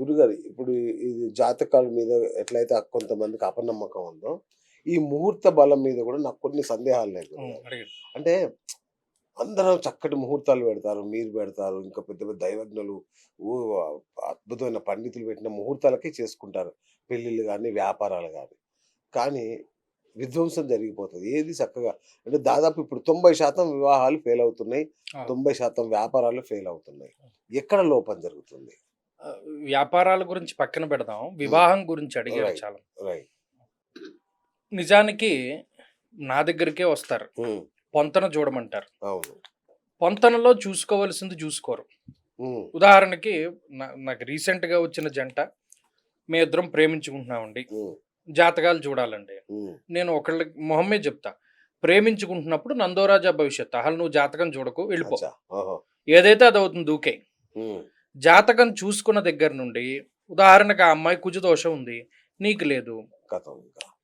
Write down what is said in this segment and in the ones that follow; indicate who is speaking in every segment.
Speaker 1: గురుగారు ఇప్పుడు ఇది జాతకాల మీద ఎట్లయితే కొంతమందికి అపనమ్మకం ఉందో ఈ ముహూర్త బలం మీద కూడా నాకు కొన్ని సందేహాలు లేదు. అంటే అందరూ చక్కటి ముహూర్తాలు పెడతారు మీరు పెడతారు ఇంకా పెద్ద పెద్ద దైవజ్ఞులు అద్భుతమైన పండితులు పెట్టిన ముహూర్తాలకే చేసుకుంటారు. పెళ్ళిళ్ళు కానీ వ్యాపారాలు కానీ కానీ విధ్వంసం జరిగిపోతుంది. ఏది చక్కగా అంటే దాదాపు ఇప్పుడు తొంభై శాతం వివాహాలు ఫెయిల్ అవుతున్నాయి. తొంభై శాతం వ్యాపారాలు ఫెయిల్ అవుతున్నాయి. ఎక్కడ లోపం జరుగుతుంది?
Speaker 2: వ్యాపారాల గురించి పక్కన పెడదాం. వివాహం గురించి అడిగారు. చాలా నిజానికి నా దగ్గరికే వస్తారు. పొంతన చూడమంటారు. పొంతనలో చూసుకోవలసింది చూసుకోరు. ఉదాహరణకి నాకు రీసెంట్గా వచ్చిన జంట మీ ఇద్దరం ప్రేమించుకుంటున్నామండి. జాతకాలు చూడాలండి. నేను ఒకళ్ళ మొహమ్మే చెప్తా. ప్రేమించుకుంటున్నప్పుడు నందోరాజా భవిష్యత్ అసలు నువ్వు జాతకం చూడకు వెళ్ళిపో. ఏదైతే అది అవుతుంది దూకే జాతకం చూసుకున్న దగ్గర నుండి ఉదాహరణకు ఆ అమ్మాయి కుజదోషం ఉంది నీకు లేదు.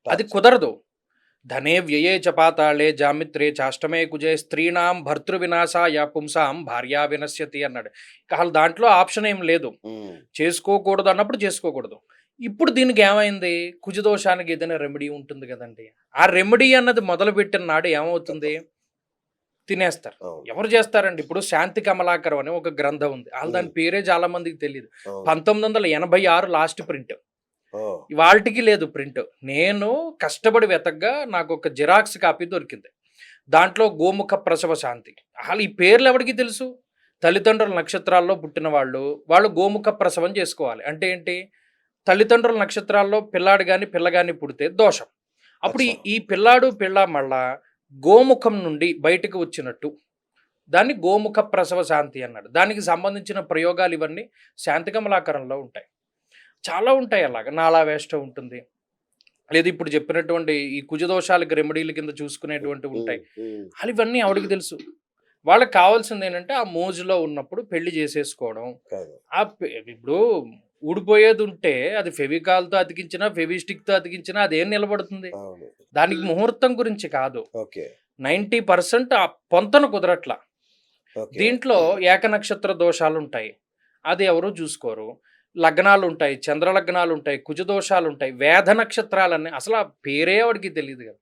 Speaker 2: అది కుదరదు. ధనే వ్యయే చ పాతాళే జామిత్రే చాష్టమే కుజే స్త్రీణాం భర్తృ వినాశాయ పుంసాం భార్యా వినశ్యతి అన్నాడు. అసలు దాంట్లో ఆప్షన్ ఏం లేదు.
Speaker 1: ఉమ్,
Speaker 2: చేసుకోకూడదు అన్నప్పుడు చేసుకోకూడదు. ఇప్పుడు దీనికి ఏమైంది? కుజదోషానికి ఏదైనా రెమెడీ ఉంటుంది కదండి. ఆ రెమెడీ అన్నది మొదలుపెట్టిన నాడు ఏమవుతుంది? తినేస్తారు. ఎవరు చేస్తారండి? ఇప్పుడు శాంతి కమలాకరం అని ఒక గ్రంథం ఉంది. వాళ్ళు దాని పేరే చాలా మందికి తెలియదు పంతొమ్మిది వందల ఎనభై ఆరు లాస్ట్ ప్రింట్. ఇవాళకి లేదు ప్రింట్. నేను కష్టపడి వెతగ్గా నాకు ఒక జిరాక్స్ కాపీ దొరికింది. దాంట్లో గోముఖ ప్రసవ శాంతి. అసలు ఈ పేర్లు ఎవరికి తెలుసు? తల్లిదండ్రుల నక్షత్రాల్లో పుట్టిన వాళ్ళు వాళ్ళు గోముఖ ప్రసవం చేసుకోవాలి. అంటే ఏంటి? తల్లిదండ్రుల నక్షత్రాల్లో పిల్లాడు కానీ పిల్ల కానీ పుడితే దోషం. అప్పుడు. ఈ పిల్లాడు పిల్ల మళ్ళా గోముఖం నుండి బయటకు వచ్చినట్టు. దాన్ని గోముఖ ప్రసవ శాంతి అన్నాడు. దానికి సంబంధించిన ప్రయోగాలు ఇవన్నీ శాంతి కమలాకరంలో ఉంటాయి. చాలా ఉంటాయి అలాగ. నాలా వేష్ట ఉంటుంది. లేదు ఇప్పుడు చెప్పినటువంటి ఈ కుజదోషాలకి రెమెడీల కింద చూసుకునేటువంటి ఉంటాయి. అసలు ఇవన్నీ ఆవిడకి తెలుసు? వాళ్ళకి కావాల్సింది ఏంటంటే ఆ మోజులో ఉన్నప్పుడు పెళ్ళి చేసేసుకోవడం. ఆ ఇప్పుడు ఊడిపోయేది ఉంటే అది ఫెవికాల్తో అతికించినా ఫెవిస్టిక్తో అతికించినా అదేం నిలబడుతుంది? దానికి ముహూర్తం గురించి కాదు.
Speaker 1: ఓకే.
Speaker 2: నైంటీ పర్సెంట్ ఆ పొంతన కుదరట్లా. దీంట్లో ఏకనక్షత్ర దోషాలు ఉంటాయి అది ఎవరు చూసుకోరు. లగ్నాలు ఉంటాయి చంద్ర లగ్నాలు ఉంటాయి కుజ దోషాలు ఉంటాయి వేద నక్షత్రాలన్నీ అసలు ఆ పేరే వాడికి తెలియదు కదా.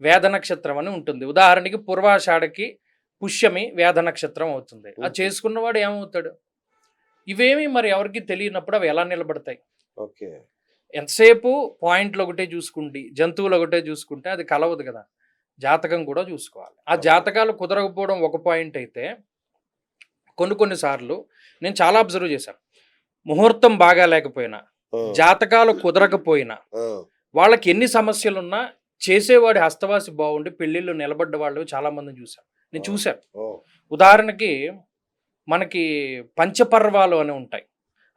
Speaker 2: వేద నక్షత్రం అని ఉంటుంది. ఉదాహరణకి పూర్వాషాఢకి పుష్యమి వేద నక్షత్రం అవుతుంది. అది. చేసుకున్నవాడు ఏమవుతాడు? ఇవేమి మరి ఎవరికి తెలియనప్పుడు అవి ఎలా నిలబడతాయి?
Speaker 1: ఓకే.
Speaker 2: ఎంతసేపు పాయింట్లు ఒకటే చూసుకుంటే జంతువులు ఒకటే చూసుకుంటే అది కలవదు కదా. జాతకం కూడా చూసుకోవాలి. ఆ జాతకాలు కుదరకపోవడం ఒక పాయింట్ అయితే కొన్ని కొన్ని సార్లు నేను చాలా అబ్జర్వ్ చేశాను. ముహూర్తం బాగా లేకపోయినా జాతకాలు కుదరకపోయినా వాళ్ళకి ఎన్ని సమస్యలున్నా చేసేవాడి హస్తవాసి బాగుండి పెళ్ళిళ్ళు నిలబడ్డ వాళ్ళు చాలా మందిని చూశాను. నేను చూశాను. ఉదాహరణకి మనకి పంచపర్వాలు అని ఉంటాయి.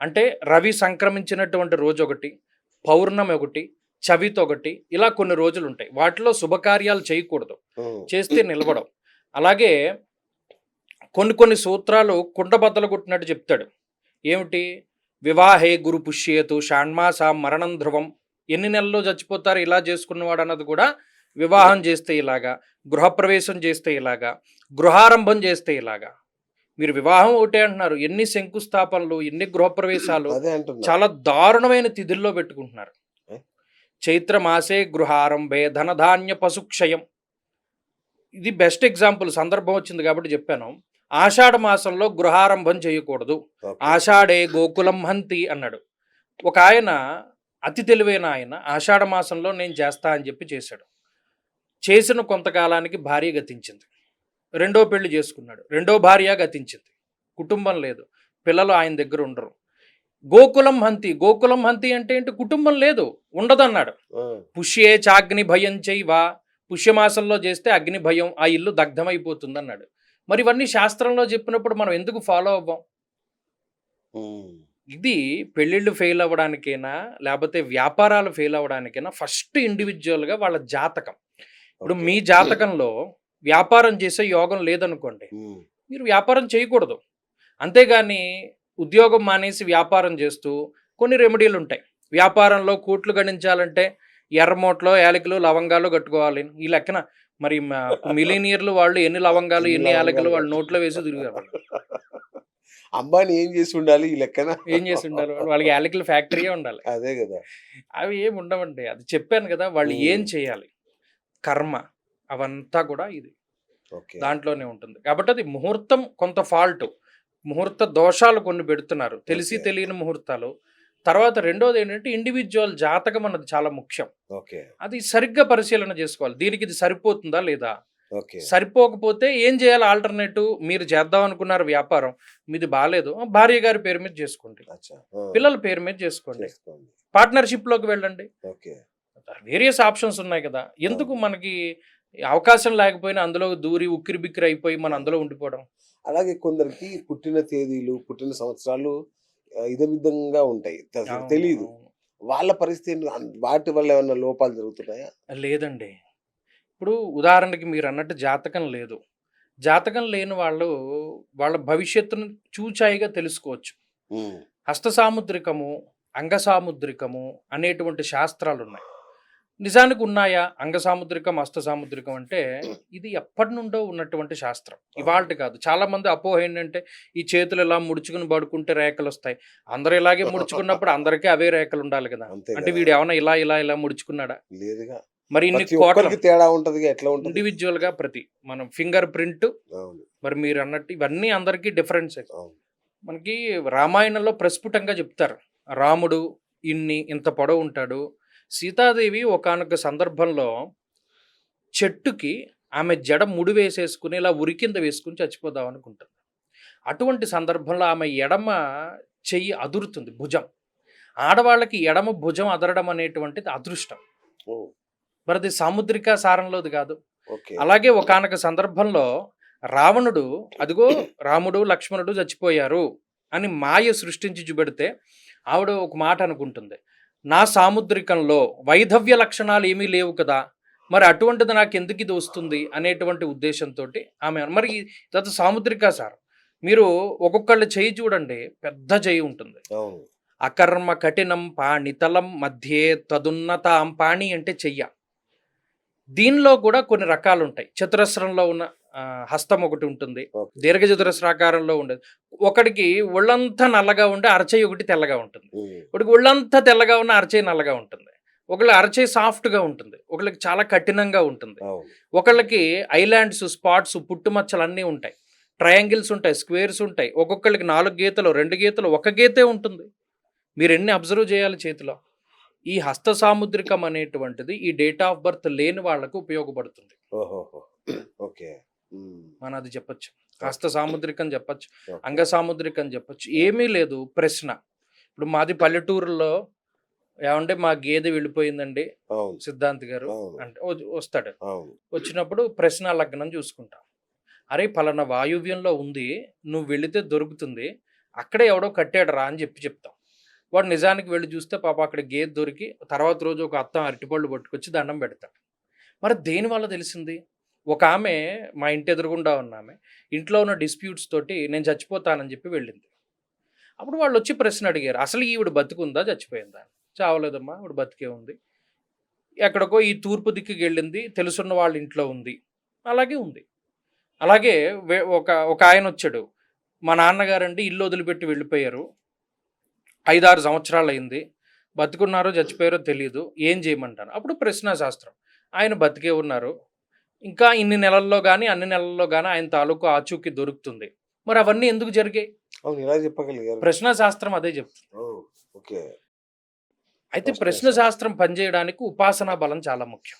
Speaker 2: అంటే రవి సంక్రమించినటువంటి రోజు ఒకటి పౌర్ణమి ఒకటి చవితి ఒకటి ఇలా కొన్ని రోజులు ఉంటాయి వాటిలో శుభకార్యాలు చేయకూడదు. చేస్తే నిలబడం అలాగే కొన్ని కొన్ని సూత్రాలు కుండబద్దలు కొట్టినట్టు చెప్తాడు. ఏమిటి? వివాహే గురు పుష్యేతు షాణ్మాస మరణం ధ్రువం. ఎన్ని నెలల్లో చచ్చిపోతారు? ఇలా చేసుకున్నవాడు అన్నది కూడా వివాహం చేస్తే ఇలాగా గృహప్రవేశం చేస్తే ఇలాగా గృహారంభం చేస్తే ఇలాగా. మీరు వివాహం ఒకటే అంటున్నారు. ఎన్ని శంకుస్థాపనలు ఎన్ని గృహప్రవేశాలు చాలా దారుణమైన తిథుల్లో పెట్టుకుంటున్నారు.
Speaker 1: ఏ?
Speaker 2: చైత్ర మాసే గృహారంభే ధనధాన్య పశుక్షయం. ఇది బెస్ట్ ఎగ్జాంపుల్ సందర్భం వచ్చింది కాబట్టి చెప్పాను. ఆషాఢ మాసంలో గృహారంభం చేయకూడదు. ఆషాఢే గోకులం హంతి అన్నాడు. ఒక ఆయన అతి తెలివైన ఆయన ఆషాఢ మాసంలో నేను చేస్తా అని చెప్పి చేశాడు. చేసిన కొంతకాలానికి భార్య గతించింది. రెండో పెళ్ళి చేసుకున్నాడు. రెండో భార్య గతించింది. కుటుంబం లేదు. పిల్లలు ఆయన దగ్గర ఉండరు. గోకులం హంతి. గోకులం హంతి అంటే ఏంటి? కుటుంబం లేదు. ఉండదన్నాడు. పుష్యే చాగ్ని భయం చేయవా పుష్యమాసంలో చేస్తే అగ్ని భయం ఆ ఇల్లు దగ్ధమైపోతుంది అన్నాడు మరి ఇవన్నీ శాస్త్రంలో చెప్పినప్పుడు మనం ఎందుకు ఫాలో అవ్వం? ఇది పెళ్ళిళ్ళు ఫెయిల్ అవ్వడానికైనా లేకపోతే వ్యాపారాలు ఫెయిల్ అవ్వడానికైనా ఫస్ట్ ఇండివిజువల్గా వాళ్ళ జాతకం. ఇప్పుడు. మీ జాతకంలో వ్యాపారం చేసే యోగం లేదనుకోండి మీరు వ్యాపారం చేయకూడదు. అంతేగాని ఉద్యోగం మానేసి వ్యాపారం చేస్తూ కొన్ని రెమెడీలు ఉంటాయి వ్యాపారంలో కోట్లు గణించాలంటే ఎర్రమోట్లో యాలకులు లవంగాలు కట్టుకోవాలి. ఈ లెక్కన మరి మిలీనియర్లు వాళ్ళు ఎన్ని లవంగాలు ఎన్ని యాలకులు వాళ్ళు నోట్లో వేసి తిరిగారు.
Speaker 1: అంబానీ ఏం చేసి ఉండాలి ఈ లెక్కన?
Speaker 2: ఏం చేసి ఉండాలి వాళ్ళు? వాళ్ళకి యాలకుల ఫ్యాక్టరీయే ఉండాలి.
Speaker 1: అదే కదా.
Speaker 2: అవి ఏమి ఉండవండి. అది చెప్పాను కదా వాళ్ళు. ఏం చేయాలి? కర్మ. అవంతా కూడా ఇది. దాంట్లోనే ఉంటుంది. కాబట్టి అది ముహూర్తం కొంత ఫాల్ట్. ముహూర్త దోషాలు కొన్ని పెడుతున్నారు. తెలిసి. తెలియని ముహూర్తాలు. తర్వాత రెండోది ఏంటంటే ఇండివిజువల్ జాతకం అన్నది చాలా ముఖ్యం.
Speaker 1: ఓకే.
Speaker 2: అది సరిగ్గా పరిశీలన చేసుకోవాలి. దీనికి ఇది సరిపోతుందా లేదా? సరిపోకపోతే ఏం చేయాలి? ఆల్టర్నేటివ్ మీరు చేద్దాం అనుకున్నారు వ్యాపారం. మీది బాగాలేదు భార్య గారి పేరు మీద చేసుకోండి. పిల్లల పేరు మీద చేసుకోండి. పార్ట్నర్షిప్లోకి వెళ్ళండి. వేరియస్ ఆప్షన్స్ ఉన్నాయి కదా. ఎందుకు మనకి అవకాశం లేకపోయినా అందులో దూరి ఉక్కిరి బిక్కిరి అయిపోయి మనం అందులో ఉండిపోవడం.
Speaker 1: అలాగే కొందరికి పుట్టిన తేదీలు పుట్టిన సంవత్సరాలు ఆ, ఇదమిద్దంగా ఉంటాయి. తెలియదు. వాళ్ళ పరిస్థితి వాటి వల్ల ఏమన్నా లోపాలు జరుగుతున్నాయా?
Speaker 2: లేదండి. ఇప్పుడు ఉదాహరణకి మీరు అన్నట్టు జాతకం లేదు. జాతకం లేని వాళ్ళు వాళ్ళ భవిష్యత్తును చూచాయిగా తెలుసుకోవచ్చు. హస్త సాముద్రికము అంగ సాముద్రికము అనేటువంటి శాస్త్రాలు ఉన్నాయి నిజానికి ఉన్నాయా? అంగ సాముద్రికం హస్త సాముద్రికం అంటే ఇది ఎప్పటి నుండో ఉన్నటువంటి శాస్త్రం. ఇవాళ కాదు. చాలా మంది అపోహ ఏంటంటే ఈ చేతులు ఇలా ముడుచుకుని పడుకుంటే రేఖలు వస్తాయి. అందరూ ఇలాగే ముడుచుకున్నప్పుడు అందరికీ అవే రేఖలు ఉండాలి కదా. అంటే. వీడు ఏమైనా ఇలా ఇలా ఇలా ముడుచుకున్నాడా?
Speaker 1: లేదుగా.
Speaker 2: మరి ఇన్ని కోట్ల
Speaker 1: తేడా ఉంటది ఎట్లా ఉంటది?
Speaker 2: ఇండివిజువల్గా ప్రతి మనం ఫింగర్ ప్రింట్ మరి మీరు అన్నట్టు ఇవన్నీ అందరికీ డిఫరెన్స్. మనకి రామాయణంలో ప్రస్ఫుటంగా చెప్తారు. రాముడు ఇన్ని ఇంత పొడవు ఉంటాడు. సీతాదేవి ఒకానొక సందర్భంలో చెట్టుకి ఆమె జడ ముడి వేసేసుకుని ఇలా ఉరి కింద వేసుకుని చచ్చిపోదాం అనుకుంటుంది. అటువంటి సందర్భంలో ఆమె ఎడమ చెయ్యి అదురుతుంది భుజం. ఆడవాళ్ళకి ఎడమ భుజం అదరడం అనేటువంటిది అదృష్టం. మరి అది సాముద్రిక సారంలోది కాదు. అలాగే ఒకానొక సందర్భంలో రావణుడు అదిగో రాముడు లక్ష్మణుడు చచ్చిపోయారు అని మాయ సృష్టించి చూపెడితే ఆవిడ ఒక మాట అనుకుంటుంది. నా సాముద్రికంలో వైధవ్య లక్షణాలు ఏమీ లేవు కదా మరి అటువంటిది నాకు ఎందుకు ఇది వస్తుంది అనేటువంటి ఉద్దేశంతో ఆమె మరి ఇదంతా సాముద్రిక సార్ మీరు ఒక్కొక్కళ్ళ చెయ్యి చూడండి పెద్ద చెయ్యి ఉంటుంది. అకర్మ కఠినం పాణితలం మధ్యే తదున్నతాం పాణి అంటే చెయ్య. దీనిలో కూడా కొన్ని రకాలు ఉంటాయి చతురస్రంలో ఉన్న హస్తం ఒకటి ఉంటుంది.
Speaker 1: ఓకే.
Speaker 2: దీర్ఘ చతురస్రాకారంలో ఉండేది. ఒకడికి ఒళ్ళంతా నల్లగా ఉండి అరచేయి ఒకటి తెల్లగా ఉంటుంది.
Speaker 1: ఉమ్,
Speaker 2: ఒకడికి ఒళ్ళంతా తెల్లగా ఉన్న అరచేయి నల్లగా ఉంటుంది. ఒకళ్ళ అరచేయి సాఫ్ట్గా ఉంటుంది. ఒకళ్ళకి చాలా కఠినంగా ఉంటుంది. ఒకళ్ళకి ఐలాండ్స్ స్పాట్స్ పుట్టుమచ్చలు అన్నీ ఉంటాయి. ట్రయాంగిల్స్ ఉంటాయి స్క్వేర్స్ ఉంటాయి. ఒక్కొక్కళ్ళకి నాలుగు గీతలు రెండు గీతలు ఒక గీతే ఉంటుంది. మీరు ఎన్ని అబ్జర్వ్ చేయాలి చేతిలో? ఈ హస్త సాముద్రికం అనేటువంటిది ఈ డేట్ ఆఫ్ బర్త్ లేని వాళ్ళకు ఉపయోగపడుతుంది.
Speaker 1: ఓకే.
Speaker 2: మనం అది చెప్పొచ్చు. హస్త సాముద్రికం చెప్పొచ్చు. అంగ సాముద్రికం చెప్పొచ్చు. ఏమీ లేదు ప్రశ్న. ఇప్పుడు మాది పల్లెటూరులో ఏమంటే మా గేదె వెళ్ళిపోయిందండి సిద్ధాంత్ గారు. అంటే వస్తాడు. వచ్చినప్పుడు ప్రశ్న లగ్నం చూసుకుంటాం. అరే పలానా వాయువ్యంలో ఉంది నువ్వు వెళితే దొరుకుతుంది అక్కడే ఎవడో కట్టాడు రా అని చెప్పి చెప్తాం. వాడు నిజానికి వెళ్ళి చూస్తే పాప అక్కడ గేదె దొరికి తర్వాత రోజు ఒక అత్తం అరటిపళ్ళు పట్టుకొచ్చి దండం పెడతాడు. మరి దేని వల్ల తెలిసింది? ఒక ఆమె మా ఇంటి ఎదురుగుండా ఉన్న ఆమె ఇంట్లో ఉన్న డిస్ప్యూట్స్ తోటి నేను చచ్చిపోతానని చెప్పి వెళ్ళింది. అప్పుడు వాళ్ళు వచ్చి ప్రశ్న అడిగారు అసలు ఈవిడ బతుకుందా? చచ్చిపోయిందా? చావలేదమ్మా ఆవిడ బతికే ఉంది. ఎక్కడికో ఈ తూర్పు దిక్కుకి వెళ్ళింది తెలుసున్న వాళ్ళ ఇంట్లో ఉంది. అలాగే ఉంది. అలాగే ఒక ఒక ఆయన వచ్చాడు. మా నాన్నగారండి ఇల్లు వదిలిపెట్టి వెళ్ళిపోయారు. ఐదారు సంవత్సరాలు అయింది బతుకున్నారో చచ్చిపోయారో తెలియదు ఏం చేయమంటాను అప్పుడు ప్రశ్న శాస్త్రం ఆయన బతికే ఉన్నారు. ఇంకా ఇన్ని నెలల్లో కానీ అన్ని నెలల్లో కానీ ఆయన తాలూకు ఆచూకీ దొరుకుతుంది. మరి అవన్నీ ఎందుకు జరిగాయి?
Speaker 1: అవును ఇలా చెప్పగలిగారు.
Speaker 2: ప్రశ్న శాస్త్రం అదే చెప్తుంది.
Speaker 1: ఓకే.
Speaker 2: అయితే
Speaker 1: ప్రశ్న
Speaker 2: శాస్త్రం పనిచేయడానికి ఉపాసనా బలం చాలా ముఖ్యం.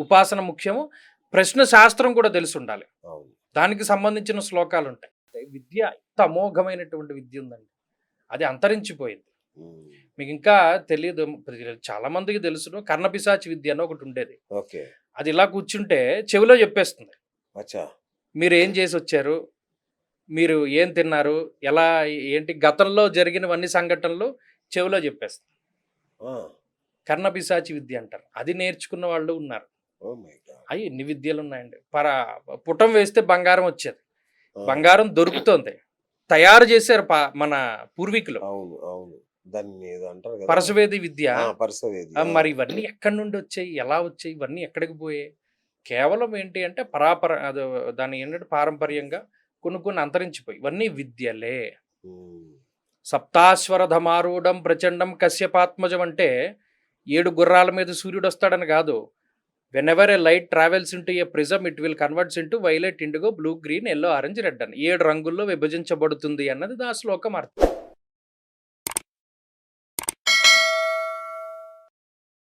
Speaker 2: ఉపాసన ముఖ్యము ప్రశ్న శాస్త్రం కూడా తెలిసి ఉండాలి. దానికి సంబంధించిన శ్లోకాలు ఉంటాయి. విద్య ఇంత అమోఘమైనటువంటి విద్య ఉందండి. అది అంతరించిపోయింది. మీకు ఇంకా తెలియదు చాలా మందికి తెలుసును. కర్ణపిశాచి విద్య అని ఒకటి ఉండేది.
Speaker 1: ఓకే.
Speaker 2: అది ఇలా కూర్చుంటే చెవిలో చెప్పేస్తుంది. మీరు ఏం చేసి వచ్చారు మీరు ఏం తిన్నారు? ఎలా ఏంటి? గతంలో జరిగినవన్నీ సంఘటనలు చెవిలో చెప్పేస్తుంది. కర్ణపిశాచి విద్య అంటారు. అది నేర్చుకున్న వాళ్ళు ఉన్నారు. అవి ఎన్ని విద్యలు ఉన్నాయండి పర పుటం వేస్తే బంగారం వచ్చేది. బంగారం దొరుకుతోంది. తయారు చేశారు మన పూర్వీకులు.
Speaker 1: అవును అవును. దాన్ని అంటారు కదా.
Speaker 2: పరశువేది విద్య?
Speaker 1: ఆ,
Speaker 2: మరి ఇవన్నీ ఎక్కడి నుండి వచ్చాయి? ఎలా వచ్చాయి? ఇవన్నీ ఎక్కడికి పోయాయి? కేవలం ఏంటి అంటే పరాపర దాని ఏంటంటే పారంపర్యంగా కొన్ని కొన్ని అంతరించిపోయి ఇవన్నీ విద్యలే. సప్తాశ్వరధమారూఢం ప్రచండం కశ్యపాత్మజం అంటే ఏడు గుర్రాల మీద సూర్యుడు వస్తాడని కాదు. Whenever a light travels into a prism it will converts into violet indigo blue green yellow orange red అని. ఏడు రంగుల్లో విభజించబడుతుంది అన్నది దా శ్లోకం అర్థం.